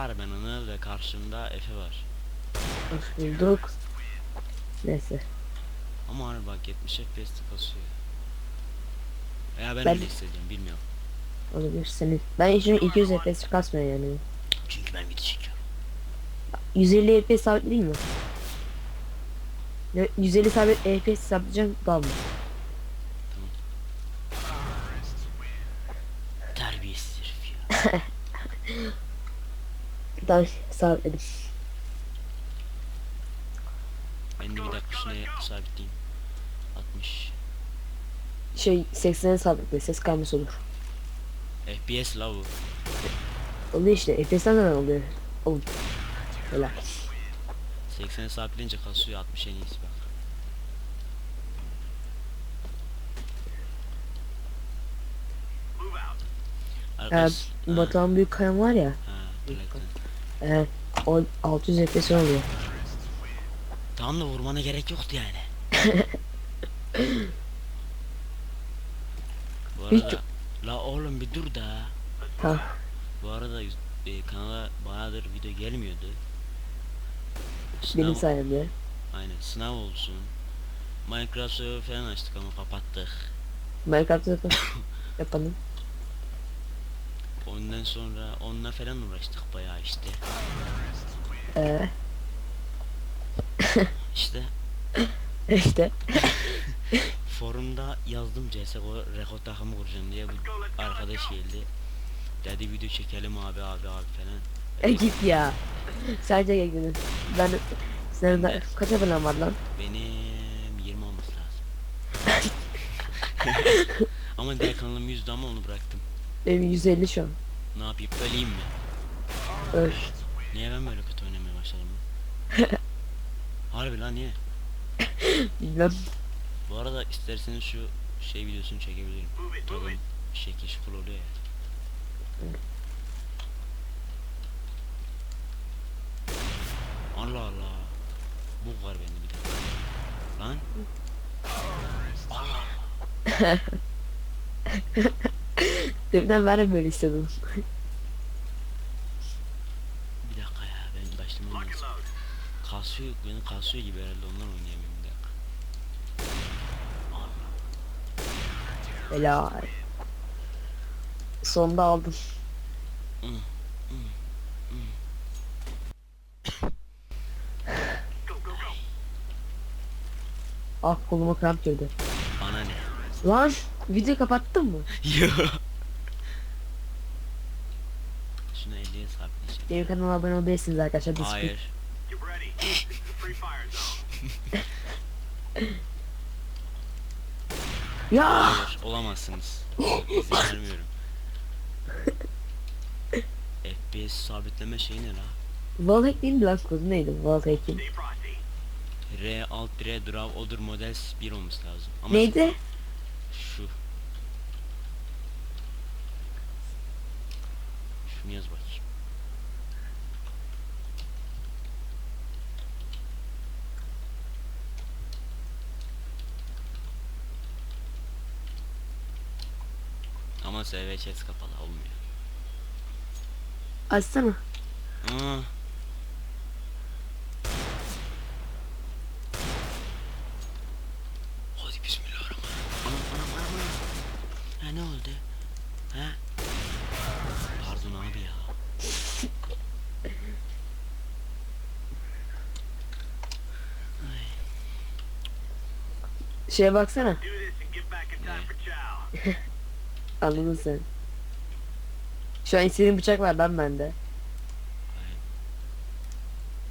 Beyler ben Anıl ve karşımda Efe var. Hoş bulduk. Neyse. Ama hani bak 70 FPS kasıyor. Veya ben, Ben- öyle hissediyorum bilmiyorum. Olabilir senin. Ben şimdi 200 FPS kasmıyor yani. Çünkü ben video çekiyorum. 150 FPS sabit değil mi? Ya 150 sabit FPS sabiteceğim dalma. Tamam sabitledim. ben de bir dakika şuna sabitleyeyim. 60. Şey 80'e sabitle ses kalması olur. FPS la bu. Oluyor işte FPS'ten de oluyor. Oğlum. Öyle. 80'e sabitleyince kasıyor 60 en iyisi bak. Ee, Arkadaş. Batuhan Büyük Kayan var ya. ha. E, o 600 FPS oluyor. Tamam da vurmana gerek yoktu yani. Bu Hiç- arada la oğlum bir dur da. Ha. Bu arada e, kanala bayağıdır video gelmiyordu. Benim Sınav, sayemde. aynen sınav olsun. Minecraft server falan açtık ama kapattık. Minecraft'ı zaten yapalım. Ondan sonra onunla falan uğraştık bayağı işte. Ee, İşte işte. forumda yazdım CSGO rekord takımı kuracağım diye bu arkadaş geldi. Dedi video çekelim abi abi abi falan. E git ya. Sadece gel Ben senin de kaç abonen var lan? Benim 20 olması lazım. ama diğer kanalım 100'dü ama onu bıraktım. Benim 150 şu an. Ne yapayım öleyim mi? Öl. Niye ben böyle kötü oynamaya başladım lan? Harbi lan niye? Bilmem. Bu arada isterseniz şu şey videosunu çekebilirim. Tabii şekil şukul oluyor ya. Allah Allah. Bu var bende bir de. Lan. Allah. Deminden ben de böyle istedim. Bir dakika ya ben başlamam lazım. Kasıyor, beni kasıyor gibi herhalde ondan oynayamıyorum bir dakika. Helal. Sonunda aldım. Ah koluma kramp girdi. Bana ne? Lan video kapattın mı? Yo. Benim kanalıma abone olabilirsiniz arkadaşlar. Discord. Hayır. Ya Hayır. Olamazsınız. İzin vermiyorum. FPS sabitleme şeyi ne la? Wallhack değil mi lan kodu neydi Wallhack'in? R alt R draw odur model 1 olması lazım. Ama Neydi? Şu. Şunu yaz bakayım. Ama SVCS kapalı olmuyor. Açsana. Aa. Hadi bismillahirrahmanirrahim. Anam anam anam anam. Ha ne oldu? Ha? Pardon abi ya. Şeye baksana. Do Anladın sen. Şu an istediğin bıçak var ben bende.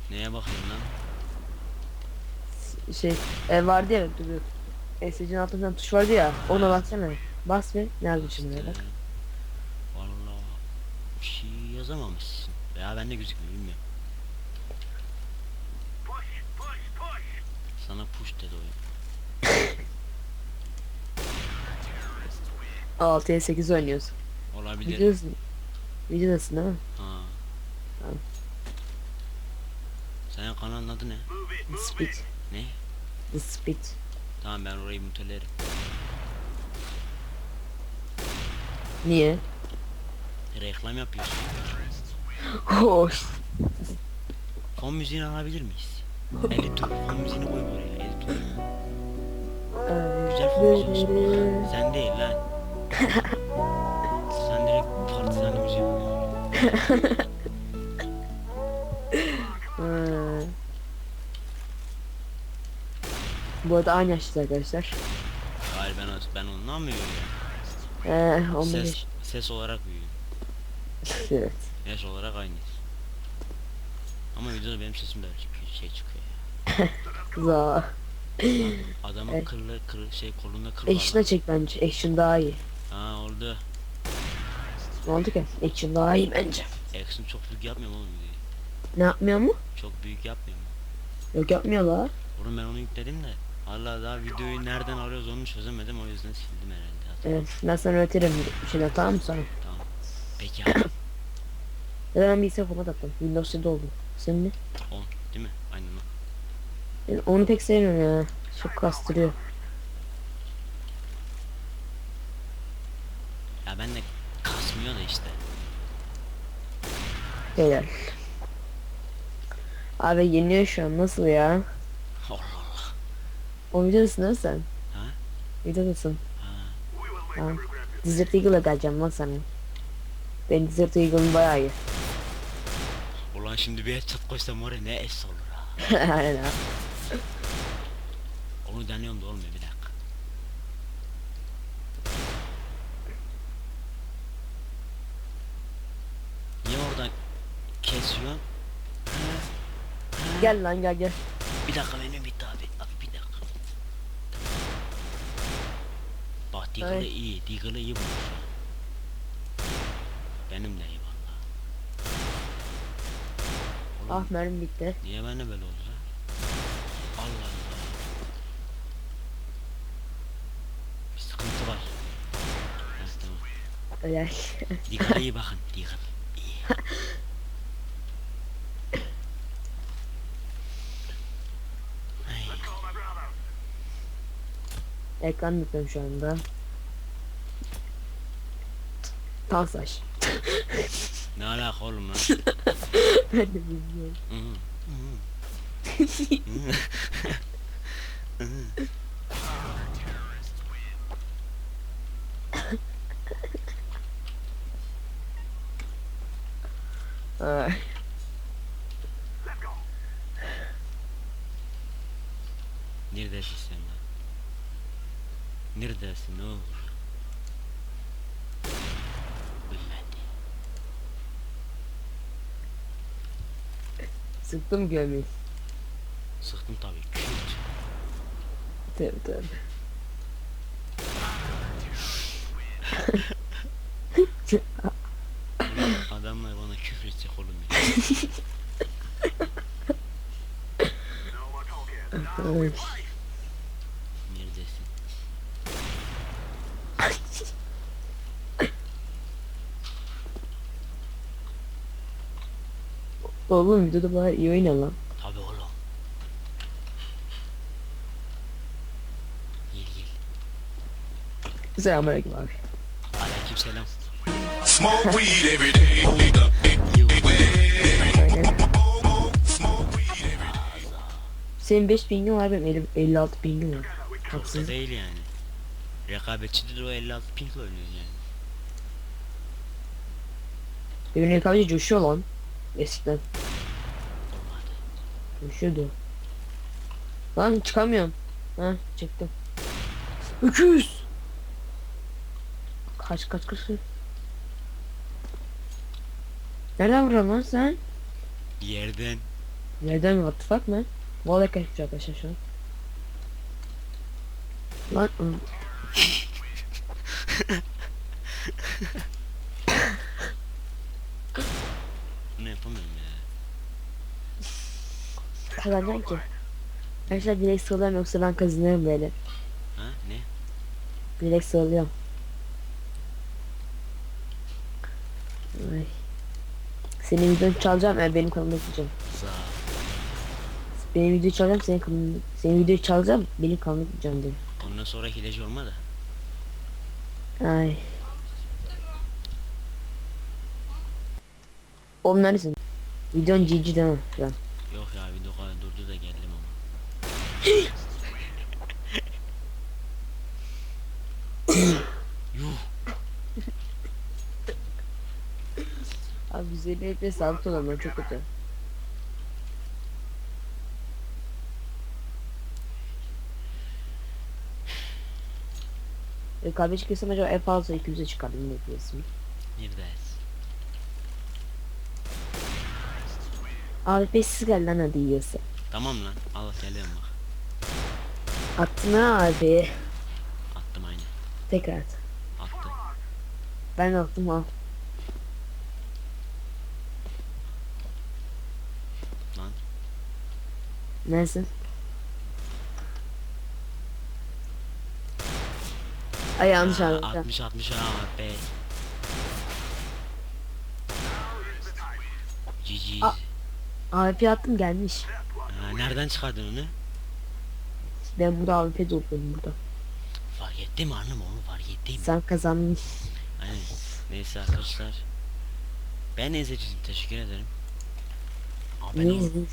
Neye bakıyorsun lan? Şey e, vardı ya dur dur. SC'nin altında tuş vardı ya ona baksana. Bas ve nerede şimdi bak. Vallahi bir şey yazamamışsın. Veya bende gözükmüyor bilmiyorum. Push, push, push. Sana push dedi oyun. 6'ya 8 oynuyoruz. Olabilir. Biliyorsun. Videodasın değil mi? Ha. Tamam. Senin kanalın adı ne? The Speed. Ne? The Speed. Tamam ben orayı mutelerim. Niye? Reklam yapıyorsun. Hoş. Fon müziğini alabilir miyiz? 50 tur. Fon müziğini koy buraya. 50 tur. Güzel fon müziği. Sen değil lan. Sen direkt partizan müziği. Ha. Bu arada aynı yaştayız arkadaşlar. Hayır ben, ben ondan mı büyüyorum? Ee, 15 Ses, ses olarak büyüyorum. Evet. Yaş olarak aynıyız. Ama videoda benim sesim de çıkıyor, şey çıkıyor ya. Za. Adamın Evet. kırlı, kırlı şey kolunda var. Action'a çek bence. Action daha iyi. Ha oldu. Ne oldu ki? Action daha iyi bence. Action çok büyük yapmıyorum oğlum. Ne yapmıyor mu? Çok büyük yapmıyorum. Yok yapmıyorlar. Oğlum ben onu yükledim de. Hala daha videoyu nereden alıyoruz onu çözemedim o yüzden sildim herhalde. Evet. Ben sana öğretirim bir şeyler tamam mı sana? Tamam. Peki abi. Ya da ben bilgisayar format attım. Windows 7 oldu. Senin ne? 10 değil mi? Aynen o. Ben onu pek sevmiyorum ya. Çok kastırıyor. Ben de kasmıyor da işte. Helal. Abi yeniyor şu an. Nasıl ya? Allah Allah. O videodasın değil mi sen? Ha? Videodasın. Ha. Tamam. Desert Eagle'a geleceğim lan sana. Ben Desert Eagle'ın bayağı iyi. Ulan şimdi bir headshot koysam var ya ne es olur ha. Aynen abi. Onu deniyorum da olmuyor bir dakika. Niye oradan kesiyorsun? Ha? Ha? Gel lan gel gel. Bir dakika benim bitti abi. Abi bir dakika. Bak Deagle'ı Ay. iyi. Deagle'ı iyi bulmuş ya. Benim de iyi valla. Oğlum, Ah mermi bitti. Niye bende böyle oldu lan? Allah Allah. Bir sıkıntı var. Ha, tamam. Helal. Deagle'a iyi bakın. Deagle. İyi. Ay. Ekran yapıyorum şu anda. Tansaş. Ne alaka oğlum lan? ben de bilmiyorum. Ay. Neredesin sen lan? Neredesin ne olur? Bilmedi. Sıktım gömüyü. Sıktım tabii. Küt. Tabii tabii. Adamlar bana küfür edecek oğlum ya. Ay. Neredesin? Oğlum videoda bayağı iyi oyna lan. Tabii oğlum. Gel gel. Selamünaleyküm abi. Aleyküm selam. Smoke weed every day. Senin 5 pingin var benim 50 56 pingim var. Haksız. Değil yani. Rekabetçi de o 56 pink oynuyor yani. Benim rekabetçi coşuyor lan. Eskiden. Coşuyordu. Lan çıkamıyorum. Ha çıktım. 200. Kaç kaç kaç. Nereden vuruyorsun lan sen? Yerden. Nereden mi? What the fuck man? Vallahi kaçmış arkadaşlar şu an. Lan Bunu yapamıyorum ya. kazanacaksın ki. Arkadaşlar direkt sığılıyorum yoksa ben kazanırım böyle. Ha ne? Direkt sığılıyorum. Ay. Senin videonu çalacağım e benim. Sağ ol. Benim videoyu çalacağım senin kanalına. Senin videoyu çalacağım benim kanalıma gideceğim dedim. Ondan sonra hileci olma da. Ay. Oğlum neredesin? Videon GG değil mi? Şu an. Yok ya video kadar durdu da geldim ama. Yuh. Abi 150 FPS sabit olan ben çok kötü. E, kahve çıkıyorsam acaba F6 200'e çıkardım ne diyorsun? Abi pessiz geldi lan hadi yiyorsa. Tamam lan. Al geliyorum bak. Attın ha abi. Attım aynı. Tekrar at. Attı. Ben de attım al. Lan. Neresin? Ay yanlış abi. 60 60 ha be. GG. AWP attım gelmiş. Ha, nereden çıkardın onu? Ben burada AWP doluyorum burada. Fark ettim annem onu fark ettim. Sen kazandın. Aynen. Neyse arkadaşlar. Ben izlediğiniz için teşekkür ederim. Niye ol. izledin?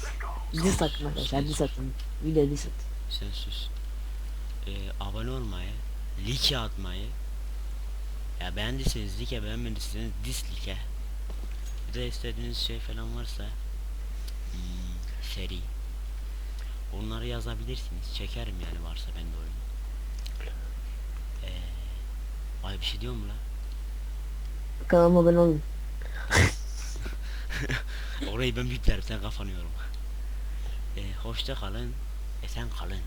Diz atın arkadaşlar diz atın. Video diz at. Sen sus. Ee, abone olmayı, like atmayı. Ya beğendiyseniz like, beğenmediyseniz dislike. Bir de istediğiniz şey falan varsa seri. Onları yazabilirsiniz. Çekerim yani varsa ben de oyunu. Ee, ay bir şey diyor mu lan? Kanalıma abone olun. Orayı ben biplerim sen kafanı. Ee, hoşça kalın. Esen kalın.